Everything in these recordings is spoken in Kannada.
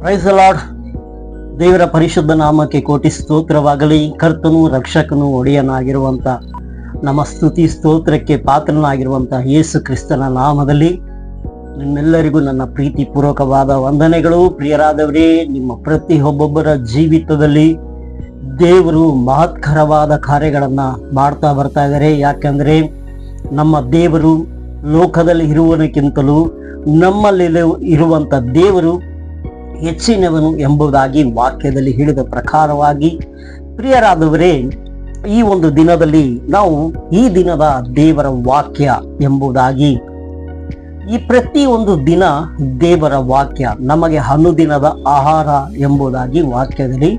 ಪ್ರೈಸ್ ದೇವರ ಪರಿಶುದ್ಧ ನಾಮಕ್ಕೆ ಕೋಟಿ ಸ್ತೋತ್ರವಾಗಲಿ. ಕರ್ತನು, ರಕ್ಷಕನು ಒಡೆಯನಾಗಿರುವಂಥ ನಮ್ಮ ಸ್ತುತಿ ಸ್ತೋತ್ರಕ್ಕೆ ಪಾತ್ರನಾಗಿರುವಂಥ ಯೇಸು ಕ್ರಿಸ್ತನ ನಾಮದಲ್ಲಿ ನಿಮ್ಮೆಲ್ಲರಿಗೂ ನನ್ನ ಪ್ರೀತಿ ಪೂರ್ವಕವಾದ ವಂದನೆಗಳು. ಪ್ರಿಯರಾದವರೇ, ನಿಮ್ಮ ಪ್ರತಿ ಒಬ್ಬೊಬ್ಬರ ಜೀವಿತದಲ್ಲಿ ದೇವರು ಮಹತ್ಕರವಾದ ಕಾರ್ಯಗಳನ್ನು ಮಾಡ್ತಾ ಬರ್ತಾ ಇದ್ದಾರೆ. ಯಾಕಂದ್ರೆ ನಮ್ಮ ದೇವರು ಲೋಕದಲ್ಲಿ ಇರುವನಕ್ಕಿಂತಲೂ ನಮ್ಮಲ್ಲಿ ಇರುವಂಥ ದೇವರು ಹೆಚ್ಚಿನವನು ಎಂಬುದಾಗಿ ವಾಕ್ಯದಲ್ಲಿ ಹೇಳಿದ ಪ್ರಕಾರವಾಗಿ ಪ್ರಿಯರಾದವರೇ, ಈ ಒಂದು ದಿನದಲ್ಲಿ ನಾವು ಈ ದಿನದ ದೇವರ ವಾಕ್ಯ ಎಂಬುದಾಗಿ ಈ ಪ್ರತಿ ಒಂದು ದಿನ ದೇವರ ವಾಕ್ಯ, ನಮಗೆ ಅನುದಿನದ ಆಹಾರ ಎಂಬುದಾಗಿ ವಾಕ್ಯದಲ್ಲಿ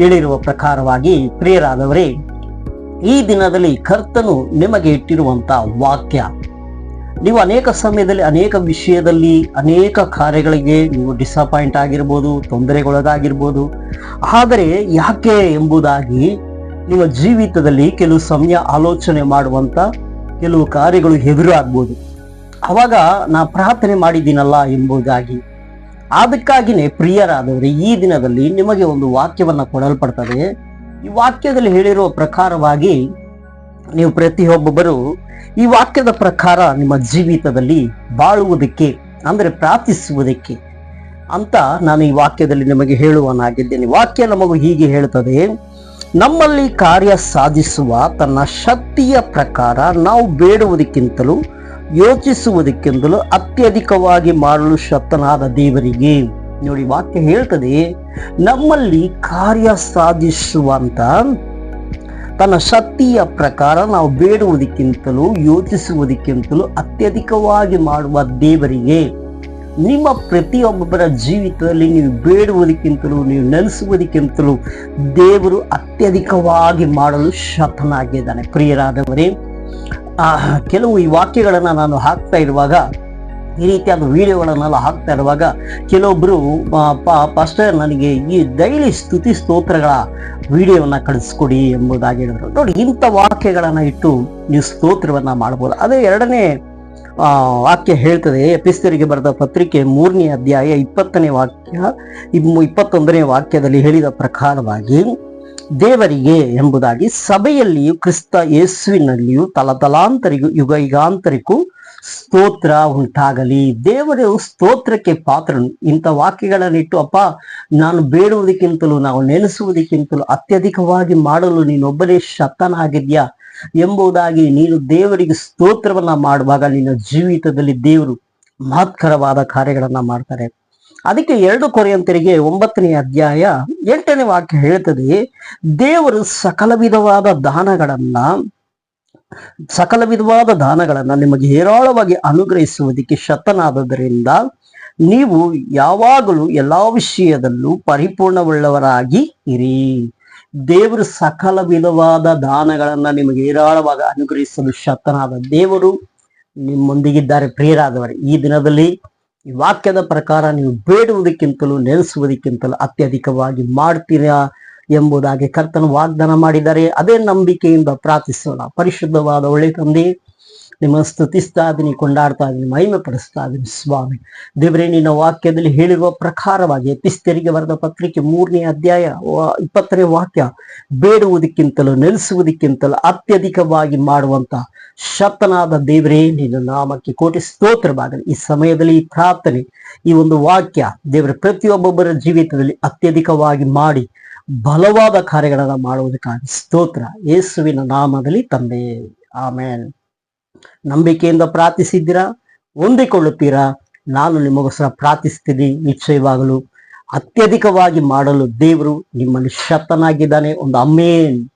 ಹೇಳಿರುವ ಪ್ರಕಾರವಾಗಿ ಪ್ರಿಯರಾದವರೇ, ಈ ದಿನದಲ್ಲಿ ಕರ್ತನು ನಿಮಗೆ ಇಟ್ಟಿರುವಂತ ವಾಕ್ಯ ನೀವು ಅನೇಕ ಸಮಯದಲ್ಲಿ, ಅನೇಕ ವಿಷಯದಲ್ಲಿ, ಅನೇಕ ಕಾರ್ಯಗಳಿಗೆ ನೀವು ಡಿಸಪಾಯಿಂಟ್ ಆಗಿರ್ಬೋದು, ತೊಂದರೆಗೊಳಗಾಗಿರ್ಬೋದು. ಆದರೆ ಯಾಕೆ ಎಂಬುದಾಗಿ ನಿಮ್ಮ ಜೀವಿತದಲ್ಲಿ ಕೆಲವು ಸಮಯ ಆಲೋಚನೆ ಮಾಡುವಂಥ ಕೆಲವು ಕಾರ್ಯಗಳು ಎದುರಾಗ್ಬೋದು. ಅವಾಗ ನಾ ಪ್ರಾರ್ಥನೆ ಮಾಡಿದ್ದೀನಲ್ಲ ಎಂಬುದಾಗಿ. ಅದಕ್ಕಾಗಿನೇ ಪ್ರಿಯರಾದವರು, ಈ ದಿನದಲ್ಲಿ ನಿಮಗೆ ಒಂದು ವಾಕ್ಯವನ್ನು ಕೊಡಲ್ಪಡ್ತದೆ. ಈ ವಾಕ್ಯದಲ್ಲಿ ಹೇಳಿರುವ ಪ್ರಕಾರವಾಗಿ ನೀವು ಪ್ರತಿಯೊಬ್ಬೊಬ್ಬರು ಈ ವಾಕ್ಯದ ಪ್ರಕಾರ ನಿಮ್ಮ ಜೀವಿತದಲ್ಲಿ ಬಾಳುವುದಕ್ಕೆ, ಅಂದರೆ ಪ್ರಾರ್ಥಿಸುವುದಕ್ಕೆ ಅಂತ ನಾನು ಈ ವಾಕ್ಯದಲ್ಲಿ ನಿಮಗೆ ಹೇಳುವನಾಗಿದ್ದೇನೆ. ವಾಕ್ಯ ನಮಗೂ ಹೀಗೆ ಹೇಳುತ್ತದೆ, ನಮ್ಮಲ್ಲಿ ಕಾರ್ಯ ಸಾಧಿಸುವ ತನ್ನ ಶಕ್ತಿಯ ಪ್ರಕಾರ ನಾವು ಬೇಡುವುದಕ್ಕಿಂತಲೂ, ಯೋಚಿಸುವುದಕ್ಕಿಂತಲೂ ಅತ್ಯಧಿಕವಾಗಿ ಮಾಡಲು ಶಕ್ತನಾದ ದೇವರಿಗೆ. ನೋಡಿ, ವಾಕ್ಯ ಹೇಳ್ತದೆ, ನಮ್ಮಲ್ಲಿ ಕಾರ್ಯ ಸಾಧಿಸುವಂತ ತನ್ನ ಶಕ್ತಿಯ ಪ್ರಕಾರ ನಾವು ಬೇಡುವುದಕ್ಕಿಂತಲೂ, ಯೋಚಿಸುವುದಕ್ಕಿಂತಲೂ ಅತ್ಯಧಿಕವಾಗಿ ಮಾಡುವ ದೇವರಿಗೆ, ನಿಮ್ಮ ಪ್ರತಿಯೊಬ್ಬರ ಜೀವಿತದಲ್ಲಿ ನೀವು ಬೇಡುವುದಕ್ಕಿಂತಲೂ, ನೀವು ನೆನೆಸುವುದಕ್ಕಿಂತಲೂ ದೇವರು ಅತ್ಯಧಿಕವಾಗಿ ಮಾಡಲು ಶತನಾಗಿದ್ದಾನೆ. ಪ್ರಿಯರಾದವರೇ, ಆ ಕೆಲವು ಈ ವಾಕ್ಯಗಳನ್ನು ನಾನು ಹಾಕ್ತಾ ಇರುವಾಗ ಈ ರೀತಿಯಾದ ವಿಡಿಯೋಗಳನ್ನೆಲ್ಲ ಹಾಕ್ತಾ ಇರುವಾಗ ಕೆಲವೊಬ್ರು ಪಾಸ್ಟರ್ ನನಗೆ ಈ ಡೈಲಿ ಸ್ತುತಿ ಸ್ತೋತ್ರಗಳ ವಿಡಿಯೋವನ್ನ ಕಳಿಸ್ಕೊಡಿ ಎಂಬುದಾಗಿ ಹೇಳಿದ್ರು. ನೋಡಿ, ಇಂಥ ವಾಕ್ಯಗಳನ್ನು ಇಟ್ಟು ನೀವು ಸ್ತೋತ್ರವನ್ನ ಮಾಡ್ಬೋದು. ಅದೇ ಎರಡನೇ ವಾಕ್ಯ ಹೇಳ್ತದೆ. ಎಪಿಸ್ತರಿಗೆ ಬರೆದ ಪತ್ರಿಕೆ ಮೂರನೇ ಅಧ್ಯಾಯ ಇಪ್ಪತ್ತನೇ ವಾಕ್ಯ ಇಪ್ಪತ್ತೊಂದನೇ ವಾಕ್ಯದಲ್ಲಿ ಹೇಳಿದ ಪ್ರಕಾರವಾಗಿ ದೇವರಿಗೆ ಎಂಬುದಾಗಿ ಸಭೆಯಲ್ಲಿಯೂ ಕ್ರಿಸ್ತ ಯೇಸುವಿನಲ್ಲಿಯೂ ತಲತಲಾಂತರಿಗೂ ಯುಗ ಯುಗಾಂತರಿಗೂ ಸ್ತೋತ್ರ ಉಂಟಾಗಲಿ. ದೇವರು ಸ್ತೋತ್ರಕ್ಕೆ ಪಾತ್ರನು. ಇಂಥ ವಾಕ್ಯಗಳನ್ನಿಟ್ಟು, ಅಪ್ಪ, ನಾನು ಬೇಡುವುದಕ್ಕಿಂತಲೂ, ನಾವು ನೆನೆಸುವುದಕ್ಕಿಂತಲೂ ಅತ್ಯಧಿಕವಾಗಿ ಮಾಡಲು ನೀನೊಬ್ಬನೇ ಶತನಾಗಿದ್ಯಾ ಎಂಬುದಾಗಿ ನೀನು ದೇವರಿಗೆ ಸ್ತೋತ್ರವನ್ನ ಮಾಡುವಾಗ ನಿನ್ನ ಜೀವಿತದಲ್ಲಿ ದೇವರು ಮಹತ್ಕರವಾದ ಕಾರ್ಯಗಳನ್ನ ಮಾಡ್ತಾರೆ. ಅದಕ್ಕೆ ಎರಡು ಕೊರೆಯಂತರಿಗೆ ಒಂಬತ್ತನೇ ಅಧ್ಯಾಯ ಎಂಟನೇ ವಾಕ್ಯ ಹೇಳ್ತದೆ, ದೇವರು ಸಕಲ ವಿಧವಾದ ದಾನಗಳನ್ನ ಸಕಲ ವಿಧವಾದ ದಾನಗಳನ್ನ ನಿಮಗೆ ಹೇರಾಳವಾಗಿ ಅನುಗ್ರಹಿಸುವುದಕ್ಕೆ ಶತನಾದದರಿಂದ ನೀವು ಯಾವಾಗಲೂ ಎಲ್ಲಾ ವಿಷಯದಲ್ಲೂ ಪರಿಪೂರ್ಣವುಳ್ಳವರಾಗಿ ಇರಿ. ದೇವರು ಸಕಲ ವಿಧವಾದ ದಾನಗಳನ್ನ ನಿಮಗೆ ಹೇರಾಳವಾಗಿ ಅನುಗ್ರಹಿಸಲು ಶತನಾದ ದೇವರು ನಿಮ್ಮೊಂದಿಗಿದ್ದಾರೆ. ಪ್ರಿಯರಾದವರು, ಈ ದಿನದಲ್ಲಿ ಈ ವಾಕ್ಯದ ಪ್ರಕಾರ ನೀವು ಬೇಡುವುದಕ್ಕಿಂತಲೂ ನೆಲೆಸುವುದಕ್ಕಿಂತಲೂ ಅತ್ಯಧಿಕವಾಗಿ ಮಾಡ್ತೀರಾ ಎಂಬುದಾಗಿ ಕರ್ತನು ವಾಗ್ದಾನ ಮಾಡಿದರೆ ಅದೇ ನಂಬಿಕೆಯಿಂದ ಪ್ರಾರ್ಥಿಸೋಣ. ಪರಿಶುದ್ಧವಾದ ಒಳ್ಳೆ ತಂದೆ ನಿಮ್ಮ ಸ್ತುತಿಸ್ತಾ ಇದ್ದೀನಿ ಕೊಂಡಾಡ್ತಾ ಇದ್ದೀನಿ ಮಹಿಮೆ ಪಡಿಸ್ತಾ ಇದ್ದೀನಿ ಸ್ವಾಮಿ. ದೇವರೇ, ನಿನ್ನ ವಾಕ್ಯದಲ್ಲಿ ಹೇಳಿರುವ ಪ್ರಕಾರವಾಗಿ ಎಪಿಸ್ತರಿಗೆ ಬರೆದ ಪತ್ರಿಕೆ ಮೂರನೇ ಅಧ್ಯಾಯ ಇಪ್ಪತ್ತನೇ ವಾಕ್ಯ, ಬೇಡುವುದಕ್ಕಿಂತಲೂ ನೆಲೆಸುವುದಕ್ಕಿಂತಲೂ ಅತ್ಯಧಿಕವಾಗಿ ಮಾಡುವಂತ ಶಕ್ತನಾದ ದೇವರೇ, ನಿನ್ನ ನಾಮಕ್ಕೆ ಕೋಟಿ ಸ್ತೋತ್ರವಾಗಲಿ ಈ ಸಮಯದಲ್ಲಿ ಈ ಪ್ರಾರ್ಥನೆ, ಈ ಒಂದು ವಾಕ್ಯ ದೇವರ ಪ್ರತಿಯೊಬ್ಬೊಬ್ಬರ ಜೀವಿತದಲ್ಲಿ ಅತ್ಯಧಿಕವಾಗಿ ಮಾಡಿ ಬಲವಾದ ಕಾರ್ಯಗಳನ್ನು ಮಾಡುವುದಕ್ಕಾಗಿ ಸ್ತೋತ್ರ. ಯೇಸುವಿನ ನಾಮದಲ್ಲಿ ತಂದೆ. ಆಮೇನ್. ನಂಬಿಕೆಯಿಂದ ಪ್ರಾರ್ಥಿಸಿದ್ದೀರಾ? ಹೊಂದಿಕೊಳ್ಳುತ್ತೀರಾ? ನಾನು ನಿಮಗೋಸ್ಕರ ಪ್ರಾರ್ಥಿಸ್ತೀನಿ ನಿಶ್ಚಯವಾಗಲು. ಅತ್ಯಧಿಕವಾಗಿ ಮಾಡಲು ದೇವರು ನಿಮ್ಮಲ್ಲಿ ಶಕ್ತನಾಗಿದ್ದಾನೆ. ಒಂದು ಅಮೇನ್.